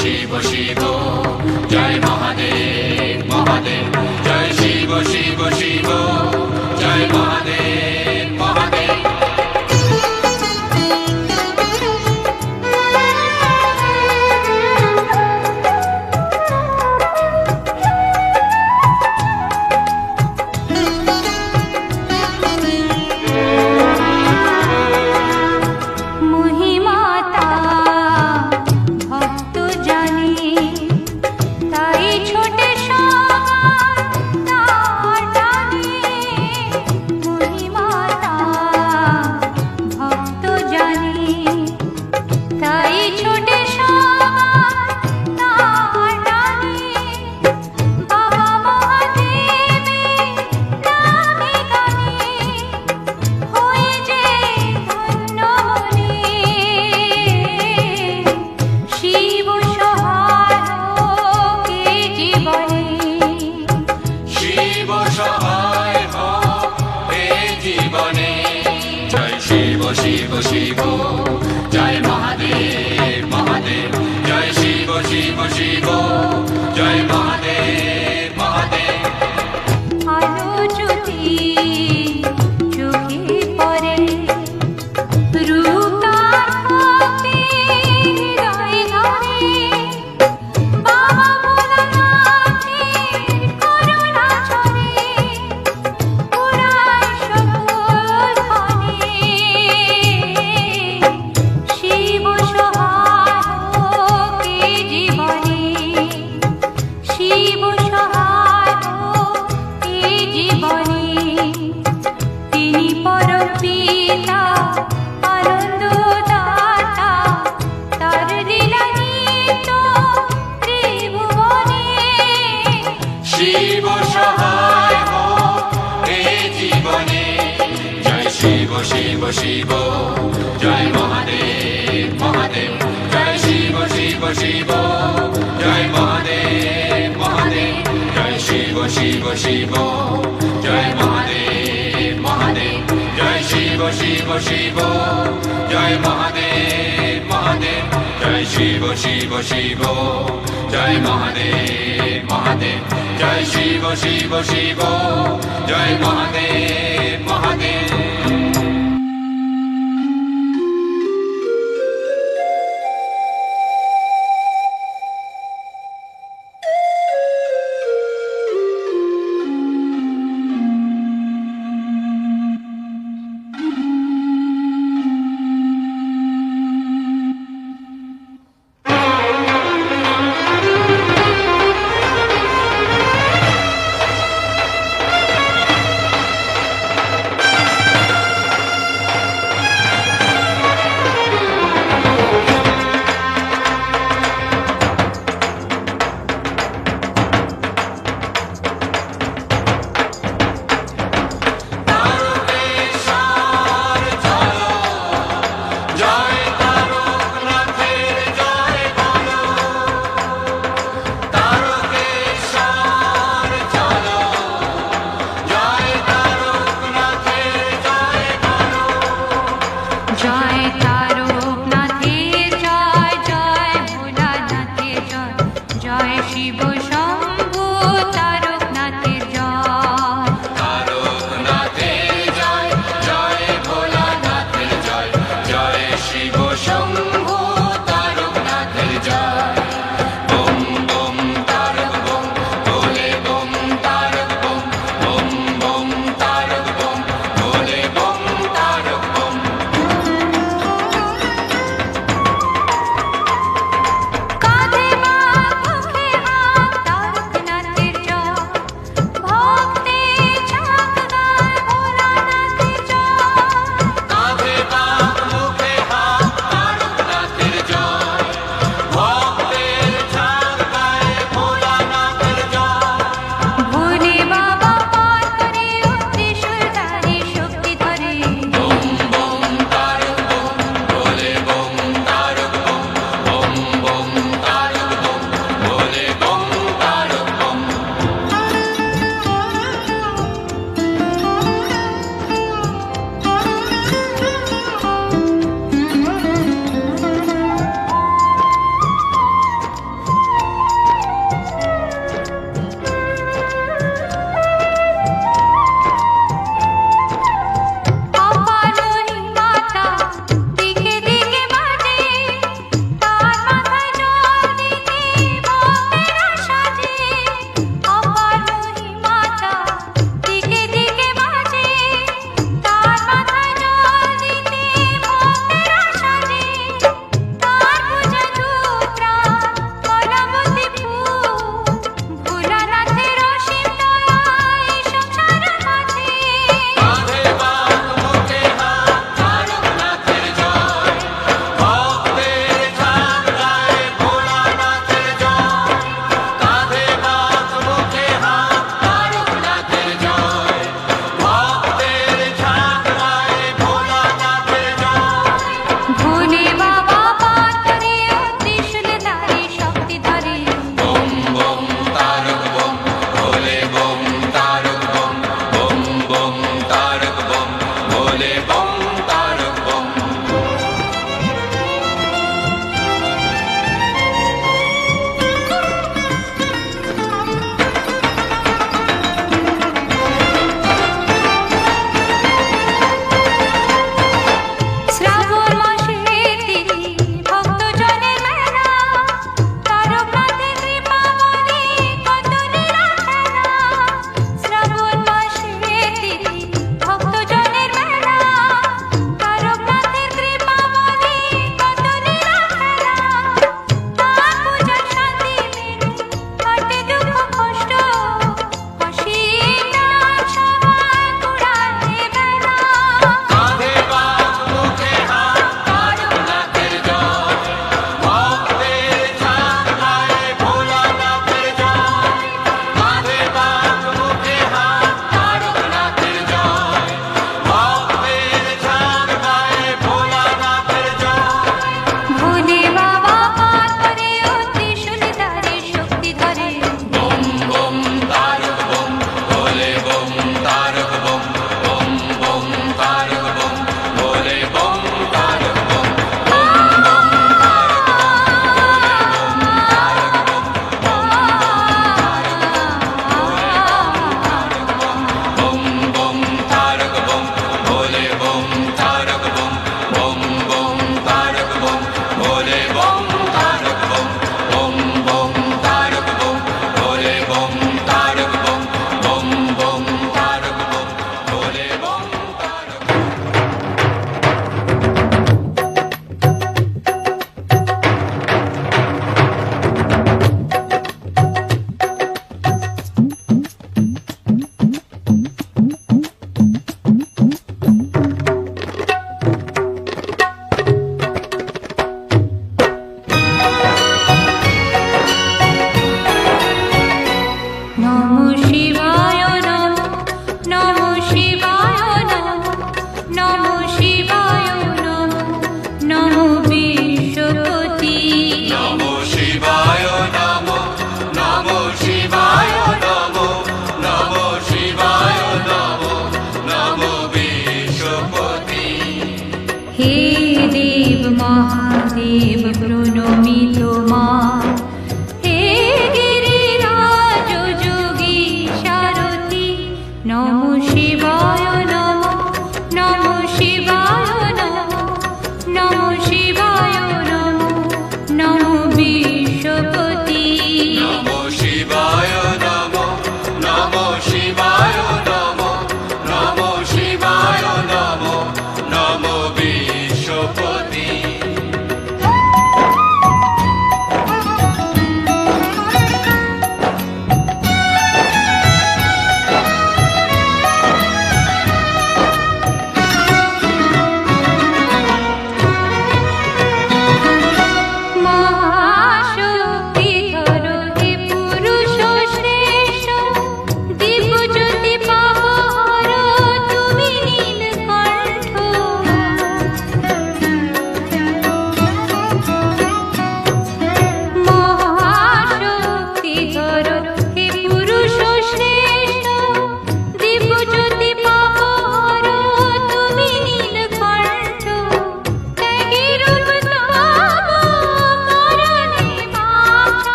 শিব শিব জয় মহাদেব মহাদেব। শিব, জয় মহাদেব মহাদেব, জয় শিব শিব শিব, জয় মহাদেব মহাদেব, জয় শিব শিব শিব, জয় মহাদেব মহাদেব, জয় শিব শিব শিব, জয় মহাদেব মহাদেব।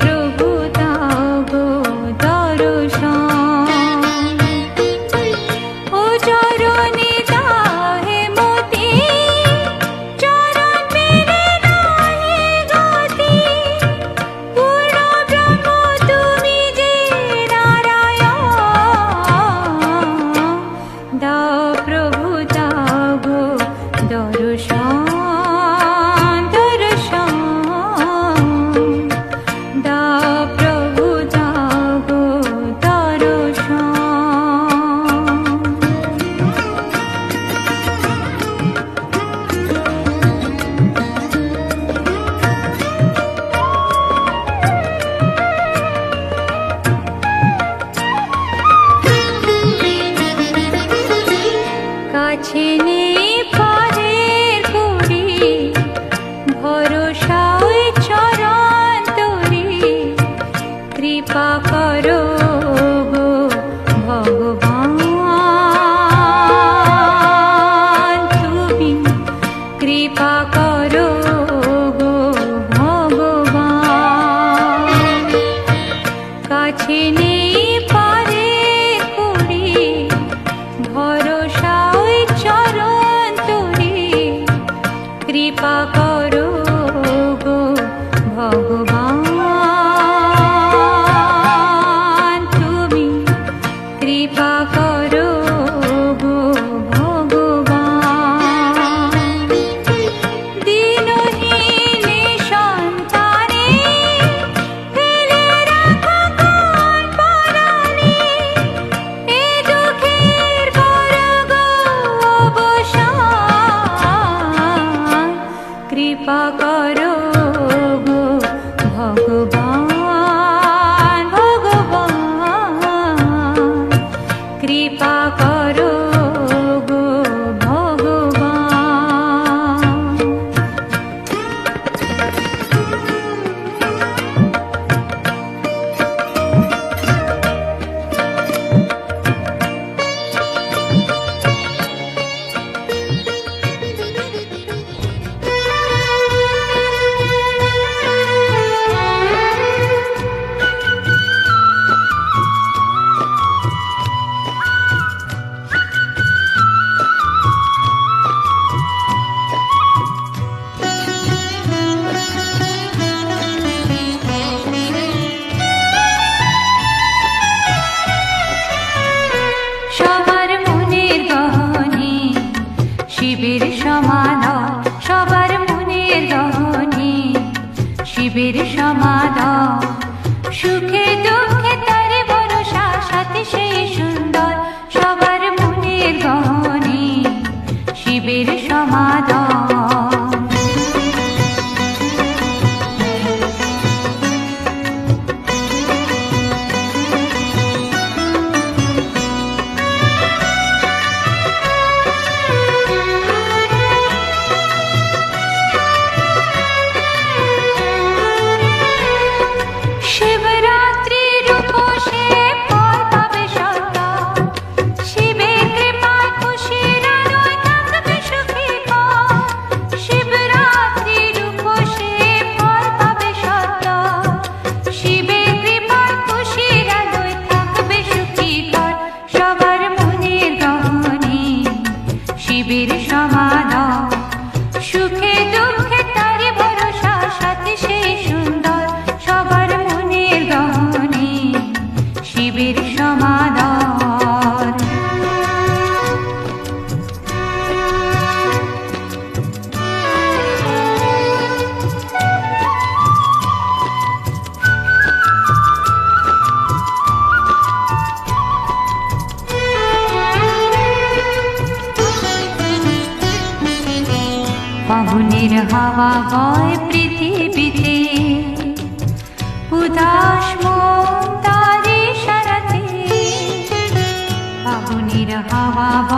प्र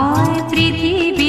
হাওয়া বয়